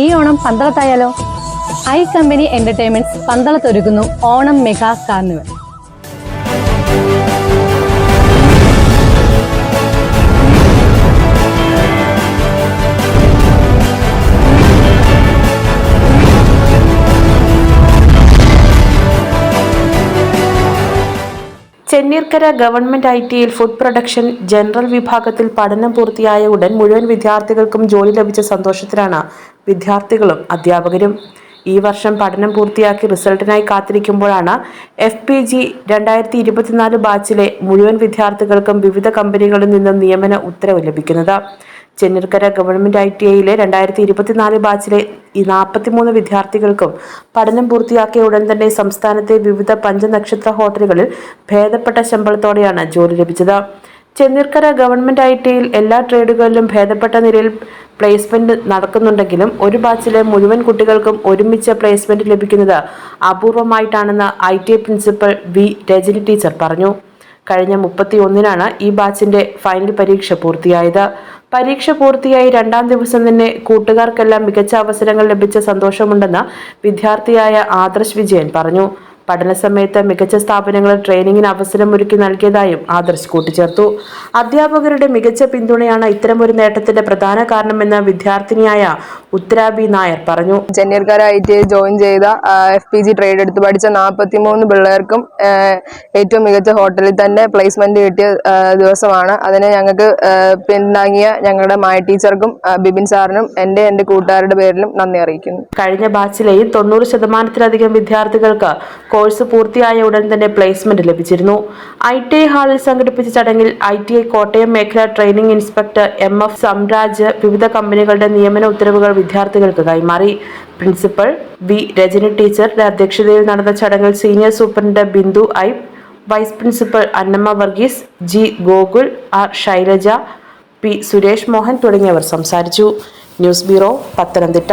ഈ ഓണം പന്തളത്തായാലോ? I company entertainments പന്തളത്തൊരുക്കുന്നു Onam mega carnival. Chenneerkara government I ടിയിൽ ഫുഡ് പ്രൊഡക്ഷൻ ജനറൽ വിഭാഗത്തിൽ പഠനം പൂർത്തിയായ ഉടൻ മുഴുവൻ വിദ്യാർത്ഥികൾക്കും ജോലി ലഭിച്ച സന്തോഷത്തിലാണ് വിദ്യാർത്ഥികളും അധ്യാപകരും. ഈ വർഷം പഠനം പൂർത്തിയാക്കി റിസൾട്ടിനായി കാത്തിരിക്കുമ്പോഴാണ് എഫ് പി ജി രണ്ടായിരത്തി ഇരുപത്തിനാല് ബാച്ചിലെ മുഴുവൻ വിദ്യാർത്ഥികൾക്കും വിവിധ കമ്പനികളിൽ നിന്നും നിയമന ഉത്തരവ് ലഭിക്കുന്നത്. ചെന്നീർക്കര ഗവൺമെന്റ് ഐ ടി ഐയിലെ രണ്ടായിരത്തി ഇരുപത്തിനാല് ബാച്ചിലെ ഈ നാൽപ്പത്തിമൂന്ന് വിദ്യാർത്ഥികൾക്കും പഠനം പൂർത്തിയാക്കിയ ഉടൻ തന്നെ സംസ്ഥാനത്തെ വിവിധ പഞ്ചനക്ഷത്ര ഹോട്ടലുകളിൽ ഭേദപ്പെട്ട ശമ്പളത്തോടെയാണ് ജോലി ലഭിച്ചത്. ചെന്നീർക്കര ഗവൺമെന്റ് ഐ ടിയിൽ എല്ലാ ട്രേഡുകളിലും ഭേദപ്പെട്ട നിലയിൽ പ്ലേസ്മെന്റ് നടക്കുന്നുണ്ടെങ്കിലും ഒരു ബാച്ചിലെ മുഴുവൻ കുട്ടികൾക്കും ഒരുമിച്ച് പ്ലേസ്മെന്റ് ലഭിക്കുന്നത് അപൂർവമായിട്ടാണെന്ന് I T principal V Rajani teacher പറഞ്ഞു. കഴിഞ്ഞ മുപ്പത്തി ഒന്നിനാണ് ഈ ബാച്ചിന്റെ ഫൈനൽ പരീക്ഷ പൂർത്തിയായത്. പരീക്ഷ പൂർത്തിയായി രണ്ടാം ദിവസം തന്നെ കൂട്ടുകാർക്കെല്ലാം മികച്ച അവസരങ്ങൾ ലഭിച്ച സന്തോഷമുണ്ടെന്ന് വിദ്യാർത്ഥിയായ ആദർശ് വിജയൻ പറഞ്ഞു. പഠന സമയത്ത് മികച്ച സ്ഥാപനങ്ങളിൽ ട്രെയിനിങ്ങിന് അവസരം ഒരുക്കി നൽകിയതായും ആദർശ് കൂട്ടിച്ചേർത്തു. അധ്യാപകരുടെ മികച്ച പിന്തുണയാണ് ഇത്തരമൊരു നേട്ടത്തിന്റെ പ്രധാന കാരണമെന്ന് വിദ്യാർത്ഥിനിയായ ഉത്തരാബി നായർ പറഞ്ഞു. ജന്യർക്കാരായിട്ട് ജോയിൻ ചെയ്ത എഫ് പി ജി ട്രേഡ് എടുത്ത് പഠിച്ച നാൽപ്പത്തി മൂന്ന് പിള്ളേർക്കും ഏറ്റവും മികച്ച ഹോട്ടലിൽ തന്നെ പ്ലേസ്മെന്റ് കിട്ടിയ ദിവസമാണ്. അതിന് ഞങ്ങൾക്ക് പിന്താങ്ങിയ ഞങ്ങളുടെ മായ ടീച്ചർക്കും ബിബിൻ സാറിനും എന്റെ എന്റെ കൂട്ടുകാരുടെ പേരിലും നന്ദി അറിയിക്കുന്നു. കഴിഞ്ഞ ബാച്ചിലെയും തൊണ്ണൂറ് ശതമാനത്തിലധികം വിദ്യാർത്ഥികൾക്ക് കോഴ്സ് പൂർത്തിയായ ഉടൻ തന്നെ പ്ലേസ്മെന്റ് ലഭിച്ചിരുന്നു. ഐ ടി ഐ ഹാളിൽ സംഘടിപ്പിച്ച ചടങ്ങിൽ ഐ ടി ഐ കോട്ടയം മേഖല training inspector M F Samraj വിവിധ കമ്പനികളുടെ നിയമന ഉത്തരവുകൾ വിദ്യാർത്ഥികൾക്ക് കൈമാറി. പ്രിൻസിപ്പൽ വി രജനി ടീച്ചറുടെ അധ്യക്ഷതയിൽ നടന്ന ചടങ്ങിൽ senior superintendent Bindu I vice principal Annamma Varghese G Gokul R Shailaja P Suresh Mohan തുടങ്ങിയവർ സംസാരിച്ചു. News bureau Pathanamthitta.